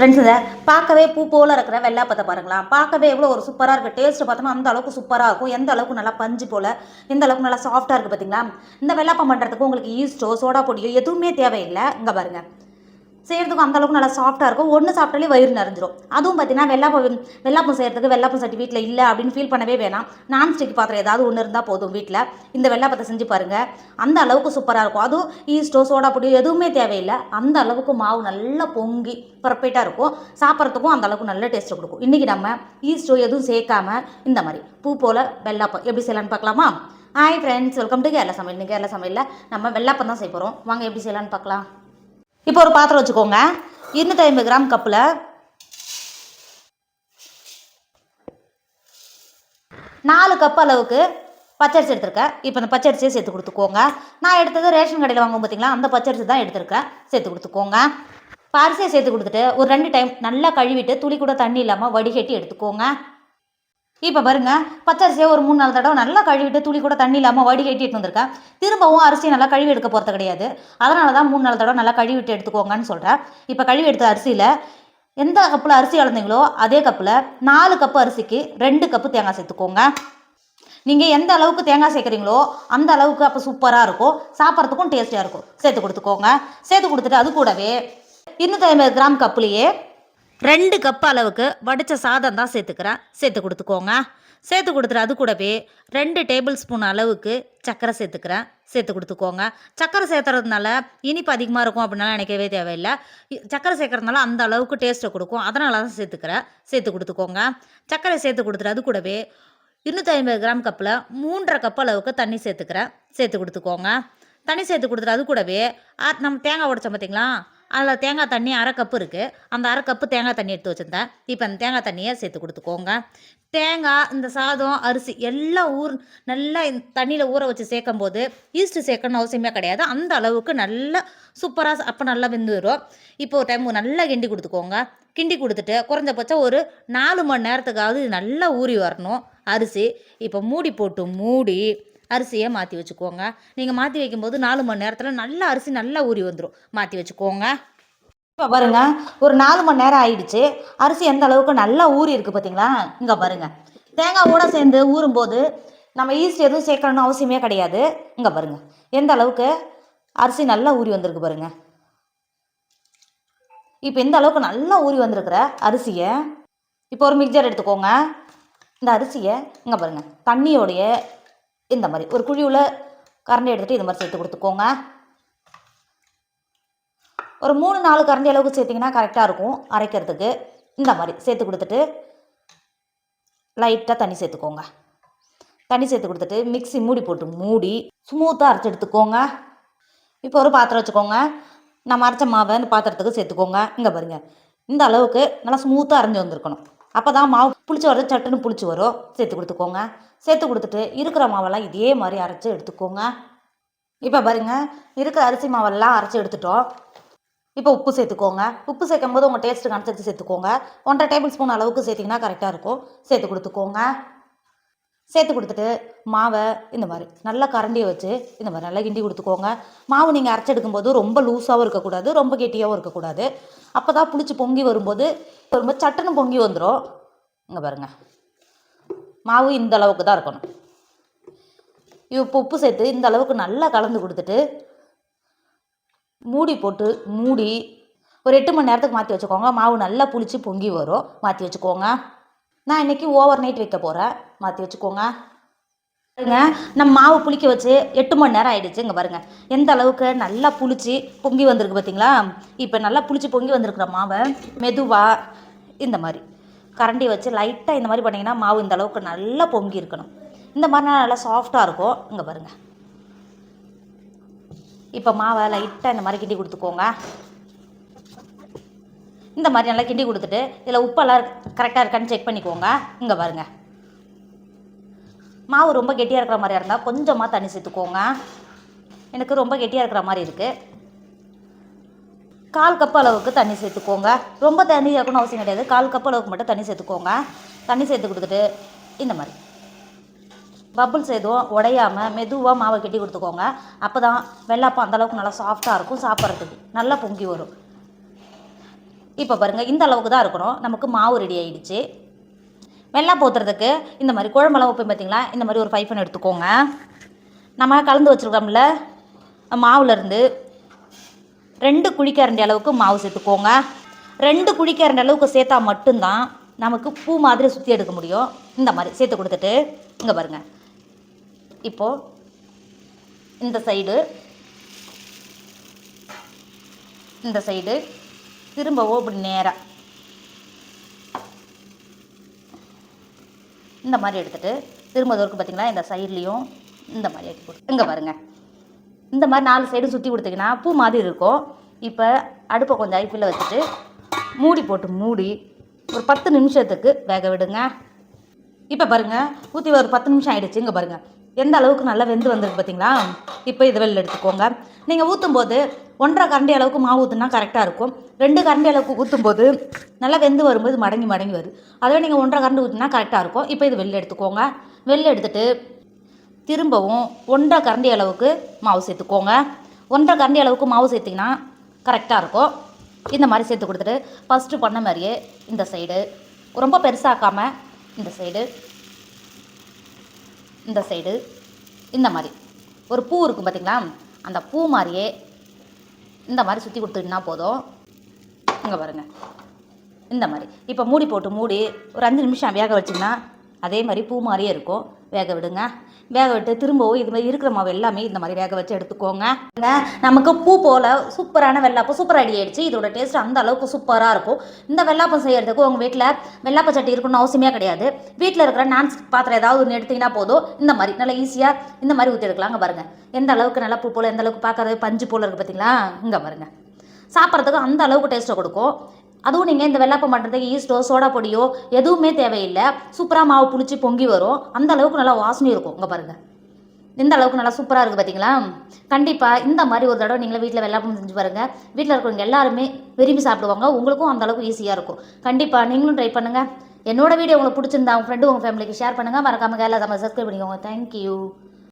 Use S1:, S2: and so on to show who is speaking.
S1: Friends இதை பார்க்கவே பூ போல இருக்கிற வெள்ளாப்பத்தை பாருங்களா பார்க்கவே எவ்வளோ ஒரு சூப்பராக இருக்குது டேஸ்ட்டு பார்த்தோம்னா அந்த அளவுக்கு சூப்பராக இருக்கும். எந்த அளவுக்கு நல்லா பஞ்சு போல் எந்த அளவுக்கு நல்லா சாஃப்டாக இருக்குது பார்த்தீங்களா? இந்த வெள்ளாப்பம் பண்ணுறதுக்கு உங்களுக்கு ஈஸ்டோ சோடா பொடியோ எதுவுமே தேவையில்லை. இங்கே பாருங்கள் செய்கிறதுக்கும் அந்தளவுக்கு நல்லா சாஃப்ட்டாக இருக்கும். ஒன்று சாப்பிட்டாலே வயிறு நிறைஞ்சிரும். அதுவும் பார்த்தீங்கன்னா வெள்ளாப்பம் வெள்ளாப்பம் செய்கிறதுக்கு வெள்ளாப்பம் சட்டி வீட்டில் இல்லை அப்படின்னு ஃபீல் பண்ணவே வேணாம். நான்ஸ்டிக் பாத்திரம் ஏதாவது ஒன்று இருந்தால் போதும் வீட்டில் இந்த வெள்ளாப்பத்தை செஞ்சு பாருங்கள் அந்த அளவுக்கு சூப்பராக இருக்கும். அதுவும் ஈஸ்டோ சோடா பொடியோ எதுவுமே தேவையில்லை. அந்த அளவுக்கு மாவு நல்லா பொங்கி பர்ஃபெக்டாக இருக்கும். சாப்பிட்றதுக்கும் அந்த அளவுக்கு நல்ல டேஸ்ட் கொடுக்கும். இன்றைக்கி நம்ம ஈஸ்டோ எதுவும் சேர்க்காம இந்த மாதிரி பூ போல் வெள்ளாப்பம் எப்படி செய்யலான்னு பார்க்கலாமா? Hi friends welcome to Kerala Samayal. இன்னைக்கு கேரளா சமையலில் நம்ம வெள்ளாப்பம் தான் செய்ய போகிறோம் வாங்க எப்படி செய்யலான்னு பார்க்கலாம். இப்போ ஒரு பாத்திரம் வச்சுக்கோங்க. இருநூற்றி ஐம்பது கிராம் கப்பில் நாலு கப் அளவுக்கு பச்சரிசி எடுத்திருக்கேன். இப்போ அந்த பச்சரிசியை சேர்த்து கொடுத்துக்கோங்க. நான் எடுத்தது ரேஷன் கடையில் வாங்கும் பார்த்தீங்களா அந்த பச்சரிசி தான் எடுத்திருக்கேன். சேர்த்து கொடுத்துக்கோங்க. இப்போ அரிசியை சேர்த்து கொடுத்துட்டு ஒரு ரெண்டு டைம் நல்லா கழுவிட்டு துளி கூட தண்ணி இல்லாமல் வடிகட்டி எடுத்துக்கோங்க. இப்போ பாருங்க பச்சரிசியை ஒரு மூணு நாலு தடவை நல்லா கழுவிட்டு துளி கூட தண்ணி இல்லாமல் வடிகட்டி எடுத்து வந்திருக்கேன். திரும்பவும் அரிசியை நல்லா கழுவி எடுக்க போகிறது கிடையாது. அதனால தான் மூணு நாலு தடவை நல்லா கழுவிட்டு எடுத்துக்கோங்கன்னு சொல்கிறேன் இப்போ கழுவி எடுத்த அரிசியில் எந்த கப்பில் அரிசி அளந்தீங்களோ அதே கப்பில் நாலு கப்பு அரிசிக்கு ரெண்டு கப்பு தேங்காய் சேர்த்துக்கோங்க. நீங்கள் எந்த அளவுக்கு தேங்காய் சேர்க்குறீங்களோ அந்த அளவுக்கு அப்போ சூப்பராக இருக்கும். சாப்பிட்றதுக்கும் டேஸ்டியாக இருக்கும். சேர்த்து கொடுத்துக்கோங்க. சேர்த்து கொடுத்துட்டு அது கூடவே இருநூற்றி ஐம்பது கிராம் கப்புலேயே ரெண்டு கப் அளவுக்கு வடித்த சாதம் தான் சேர்த்துக்கிறேன். சேர்த்து கொடுத்துக்கோங்க. சேர்த்து கொடுத்துட்டு அது கூடவே ரெண்டு டேபிள் ஸ்பூன் அளவுக்கு சர்க்கரை சேர்த்துக்கிறேன். சேர்த்து கொடுத்துக்கோங்க. சர்க்கரை சேர்த்துறதுனால இனிப்பு அதிகமாக இருக்கும் அப்படின்னால நினைக்கவே தேவையில்லை. சர்க்கரை சேர்க்கறதுனால அந்த அளவுக்கு டேஸ்ட்டை கொடுக்கும். அதனால தான் சேர்த்துக்கிறேன். சேர்த்து கொடுத்துக்கோங்க. சர்க்கரை சேர்த்து கொடுத்துட்டு அது கூடவே இருநூற்றி ஐம்பது கிராம் கப்பில் மூன்றரை கப் அளவுக்கு தண்ணி சேர்த்துக்கிறேன். சேர்த்து கொடுத்துக்கோங்க. தண்ணி சேர்த்து கொடுத்துட்டு அது கூடவே ஆ, நம்ம தேங்காய் உடைச்சோம் பார்த்தீங்களா அதில் தேங்காய் தண்ணி அரை கப்பு இருக்குது அந்த அரை கப்பு தேங்காய் தண்ணி எடுத்து வச்சுருந்தேன். இப்போ அந்த தேங்காய் தண்ணியை சேர்த்து கொடுத்துக்கோங்க. தேங்காய் இந்த சாதம் அரிசி எல்லாம் ஊர் நல்லா தண்ணியில் ஊற வச்சு சேர்க்கும் போது ஈஸ்ட்டு சேர்க்கணும்னு அவசியமே கிடையாது. அந்த அளவுக்கு நல்லா சூப்பராக அப்போ நல்லா வெந்துடும் இப்போ ஒரு டைம் நல்லா கிண்டி கொடுத்துக்கோங்க. கிண்டி கொடுத்துட்டு குறைஞ்சபட்சம் ஒரு நாலு மணி நேரத்துக்காவது நல்லா ஊறி வரணும். அரிசி இப்போ மூடி போட்டு மூடி அரிசியை மாற்றி வச்சுக்கோங்க. நீங்கள் மாற்றி வைக்கும்போது நாலு மணி நேரத்தில் நல்லா அரிசி நல்லா ஊறி வந்துடும் மாற்றி வச்சுக்கோங்க. இப்போ பாருங்க ஒரு நாலு மணி நேரம் ஆயிடுச்சு. அரிசி எந்த அளவுக்கு நல்லா ஊறி இருக்குது பார்த்தீங்களா இங்கே பாருங்க. தேங்காவோட சேர்ந்து ஊறும்போது நம்ம ஈஸ்ட் எதுவும் சேர்க்கணும்னு அவசியமே கிடையாது. இங்கே பாருங்க எந்த அளவுக்கு அரிசி நல்லா ஊறி வந்திருக்கு பாருங்க. இப்போ இந்த அளவுக்கு நல்லா ஊறி வந்திருக்கிற அரிசியை இப்போ ஒரு மிக்சர் எடுத்துக்கோங்க. இந்த அரிசியை இங்கே பாருங்க தண்ணியோடைய இந்த மாதிரி. ஒரு குழியில் கரண்டி எடுத்துகிட்டு இந்த மாதிரி சேர்த்து கொடுத்துக்கோங்க. ஒரு மூணு நாலு கரண்டி அளவுக்கு சேர்த்திங்கன்னா கரெக்டாக இருக்கும் அரைக்கிறதுக்கு. இந்த மாதிரி சேர்த்து கொடுத்துட்டு லைட்டாக தண்ணி சேர்த்துக்கோங்க. தண்ணி சேர்த்து கொடுத்துட்டு மிக்ஸி மூடி போட்டு மூடி ஸ்மூத்தாக அரைச்சி எடுத்துக்கோங்க. இப்போ ஒரு பாத்திரம் வச்சுக்கோங்க. நம்ம அரைச்ச மாவை இந்த பாத்திரத்துக்கு சேர்த்துக்கோங்க. இங்கே பாருங்க. இந்த அளவுக்கு நல்லா ஸ்மூத்தாக அரைஞ்சி வந்திருக்கணும். அப்போ தான் மாவு புளிச்சு வரது சட்டுன்னு புளிச்சு வரும். சேர்த்து கொடுத்துக்கோங்க. சேர்த்து கொடுத்துட்டு இருக்கிற மாவெல்லாம் இதே மாதிரி அரைச்சி எடுத்துக்கோங்க. இப்போ பாருங்க இருக்கிற அரிசி மாவெல்லாம் அரைச்சி எடுத்துட்டோம். இப்போ உப்பு சேர்த்துக்கோங்க. உப்பு சேர்க்கும் போது உங்கள் டேஸ்ட்டுக்கு அனுசரித்து சேர்த்துக்கோங்க. ஒன்றரை டேபிள் ஸ்பூன் அளவுக்கு சேர்த்திங்கன்னா கரெக்டாக இருக்கும். சேர்த்து கொடுத்துக்கோங்க. சேர்த்து கொடுத்துட்டு மாவை இந்த மாதிரி நல்லா கரண்டியை வச்சு இந்த மாதிரி நல்லா கிண்டி கொடுத்துக்கோங்க. மாவு நீங்கள் அரைச்செடுக்கும்போது ரொம்ப லூஸாகவும் இருக்கக்கூடாது ரொம்ப கெட்டியாகவும் இருக்கக்கூடாது. அப்போ தான் புளிச்சு பொங்கி வரும்போது வரும்போது சட்டுன்னு பொங்கி வந்துடும் இங்கே பாருங்கள் மாவு இந்த அளவுக்கு தான் இருக்கணும். இப்போ உப்பு சேர்த்து இந்த அளவுக்கு நல்லா கலந்து கொடுத்துட்டு மூடி போட்டு மூடி ஒரு எட்டு மணி நேரத்துக்கு மாற்றி வச்சுக்கோங்க. மாவு நல்லா புளிச்சு பொங்கி வரும். மாற்றி வச்சுக்கோங்க. நான் இன்றைக்கி ஓவர் நைட் வைக்க போகிறேன் மாற்றி வச்சுக்கோங்க. பாருங்க. நம்ம மாவு புளிக்க வச்சு எட்டு மணி நேரம் ஆயிடுச்சு. இங்கே பாருங்க. எந்த அளவுக்கு நல்லா புளிச்சு பொங்கி வந்திருக்கு பார்த்தீங்களா இப்போ நல்லா புளிச்சு பொங்கி வந்திருக்கிற மாவை மெதுவாக இந்த மாதிரி கரண்டி வச்சு லைட்டாக இந்த மாதிரி பண்ணிங்கன்னா மாவு இந்த அளவுக்கு நல்லா பொங்கி இருக்கணும். இந்த மாதிரி நல்லா சாஃப்டாக இருக்கும். இங்கே பாருங்கள் இப்போ மாவை லைட்டாக இந்த மாதிரி கிண்டி கொடுத்துக்கோங்க. இந்த மாதிரி நல்லா கிண்டி கொடுத்துட்டு இதில் உப்பெல்லாம் கரெக்டாக இருக்கான்னு செக் பண்ணிக்கோங்க. இங்கே பாருங்கள் மாவு ரொம்ப கெட்டியாக இருக்கிற மாதிரியா இருந்தால் கொஞ்சமாக தண்ணி சேர்த்துக்கோங்க. எனக்கு ரொம்ப கெட்டியாக இருக்கிற மாதிரி இருக்குது கால் கப் அளவுக்கு தண்ணி சேர்த்துக்கோங்க. ரொம்ப தண்ணி சேர்க்கணும் அவசியம் கிடையாது. கால் கப் அளவுக்கு மட்டும் தண்ணி சேர்த்துக்கோங்க. தண்ணி சேர்த்து கொடுத்துட்டு இந்த மாதிரி. பப்புள்ஸ் எதுவும் உடையாமல் மெதுவாக மாவை கட்டி கொடுத்துக்கோங்க. அப்போ தான் வெள்ளாப்பம் அந்தளவுக்கு நல்லா சாஃப்டாக இருக்கும். சாப்பிட்றதுக்கு நல்லா பொங்கி வரும். இப்போ பாருங்கள் இந்த அளவுக்கு தான் இருக்கணும். நமக்கு மாவு ரெடி ஆகிடுச்சு வெள்ளம் போத்துறதுக்கு இந்த மாதிரி குழம்பெல்லாம் வைப்போம் பார்த்தீங்களா இந்த மாதிரி ஒரு பைப்பன் எடுத்துக்கோங்க. நம்ம கலந்து வச்சுருக்கோம்ல மாவுலேருந்து ரெண்டு குழிக்கரண்டி அளவுக்கு மாவு சேர்த்துக்கோங்க. ரெண்டு குழிக்கரண்டி அளவுக்கு சேர்த்தா மட்டும்தான் நமக்கு பூ மாதிரி சுற்றி எடுக்க முடியும். இந்த மாதிரி சேர்த்து கொடுத்துட்டு இங்கே பாருங்கள் இப்போது இந்த சைடு இந்த சைடு திரும்பவும் இப்படி நேராக இந்த மாதிரி எடுத்துகிட்டு திரும்ப தோருக்கு பார்த்தீங்களா இந்த சைட்லேயும் இந்த மாதிரி எடுத்து கொடுத்து இங்கே பாருங்கள் இந்த மாதிரி நாலு சைடும் சுற்றி கொடுத்தீங்கன்னா பூ மாதிரி இருக்கும். இப்போ அடுப்பை கொஞ்சம் ஐப்பில் வச்சுட்டு மூடி போட்டு மூடி ஒரு பத்து நிமிஷத்துக்கு வேக விடுங்க. இப்போ பாருங்கள் ஊற்றி ஒரு பத்து நிமிஷம் ஆகிடுச்சு இங்கே பாருங்கள் எந்த அளவுக்கு நல்லா வெந்து வந்திருக்கு பார்த்தீங்களா இப்போ இதை வெளில எடுத்துக்கோங்க. நீங்கள் ஊற்றும் போது ஒன்றரை கரண்டி அளவுக்கு மாவு ஊற்றுனா கரெக்டாக இருக்கும். ரெண்டு கரண்டி அளவுக்கு ஊற்றும் போது நல்லா வெந்து வரும்போது மடங்கி மடங்கி வருது. அதுவே நீங்கள் ஒன்றரை கரண்டி ஊற்றினா கரெக்டாக இருக்கும். இப்போ இது வெளில எடுத்துக்கோங்க. வெளில எடுத்துகிட்டு திரும்பவும் ஒன்றரை கரண்டி அளவுக்கு மாவு சேர்த்துக்கோங்க. ஒன்றரை கரண்டி அளவுக்கு மாவு சேர்த்திங்கன்னா கரெக்டாக இருக்கும். இந்த மாதிரி சேர்த்து கொடுத்துட்டு ஃபஸ்ட்டு பண்ண மாதிரியே இந்த சைடு ரொம்ப பெருசாக்காமல் இந்த சைடு இந்த சைடு இந்த மாதிரி. ஒரு பூ இருக்கும் பார்த்தீங்களா அந்த பூ மாதிரியே இந்த மாதிரி சுற்றி கொடுத்துட்டுனா போதும். இங்கே பாருங்கள் இந்த மாதிரி. இப்போ மூடி போட்டு மூடி ஒரு அஞ்சு நிமிஷம் வேக வச்சிங்கன்னா அதே மாதிரி பூ மாதிரியே இருக்கும். வேக விடுங்க. வேக விட்டு திரும்பவும் இது மாதிரி இருக்கிற மாவு எல்லாமே இந்த மாதிரி வேக வச்சு எடுத்துக்கோங்க. நமக்கு பூ போல் சூப்பரான வெள்ளாப்பம் சூப்பர் ரெடி ஆயிடுச்சு. இதோட டேஸ்ட் அந்த அளவுக்கு சூப்பராக இருக்கும். இந்த வெள்ளாப்பம் செய்யறதுக்கு உங்கள் வீட்டில் வெள்ளாப்ப சட்டி இருக்கணும்னு அவசியமே கிடையாது. வீட்டில் இருக்கிற நான்ஸ் பாத்திரம் ஏதாவது ஒன்று எடுத்தீங்கன்னா போதும். இந்த மாதிரி நல்லா ஈஸியாக இந்த மாதிரி ஊற்றி எடுக்கலாங்க பாருங்கள் எந்த அளவுக்கு நல்லா பூ போல் எந்த அளவுக்கு பார்க்கறது பஞ்சு போல் இருக்குது பார்த்தீங்களா இங்கே பாருங்கள் சாப்பிட்றதுக்கு அந்த அளவுக்கு டேஸ்ட்டை கொடுக்கும். அதுவும் நீங்கள் இந்த வெள்ளாப்பம் பண்ணுறதுக்கு ஈஸ்டோ சோடா பொடியோ எதுவுமே தேவையில்லை. சூப்பராக மாவு புளிச்சு பொங்கி வரும். அந்த அளவுக்கு நல்லா வாசனையும் இருக்கும். இங்கே பாருங்கள் இந்த அளவுக்கு நல்லா சூப்பராக இருக்குது பார்த்தீங்களா கண்டிப்பாக இந்த மாதிரி ஒரு தடவை நீங்களே வீட்டில் வெள்ளாப்பம் செஞ்சு பாருங்கள் வீட்டில் இருக்கிறவங்க எல்லாருமே விரும்பி சாப்பிடுவாங்க. உங்களுக்கும் அந்த அளவுக்கு ஈஸியாக இருக்கும். கண்டிப்பாக நீங்களும் ட்ரை பண்ணுங்கள் என்னோட வீடியோ உங்களுக்கு பிடிச்சிருந்தா உங்கள் ஃப்ரெண்டு உங்கள் ஃபேமிலிக்கு ஷேர் பண்ணுங்கள் மறக்காமல் கேரளா தமிழ் சப்ஸ்கிரைப் பண்ணிக்கோங்க. Thank you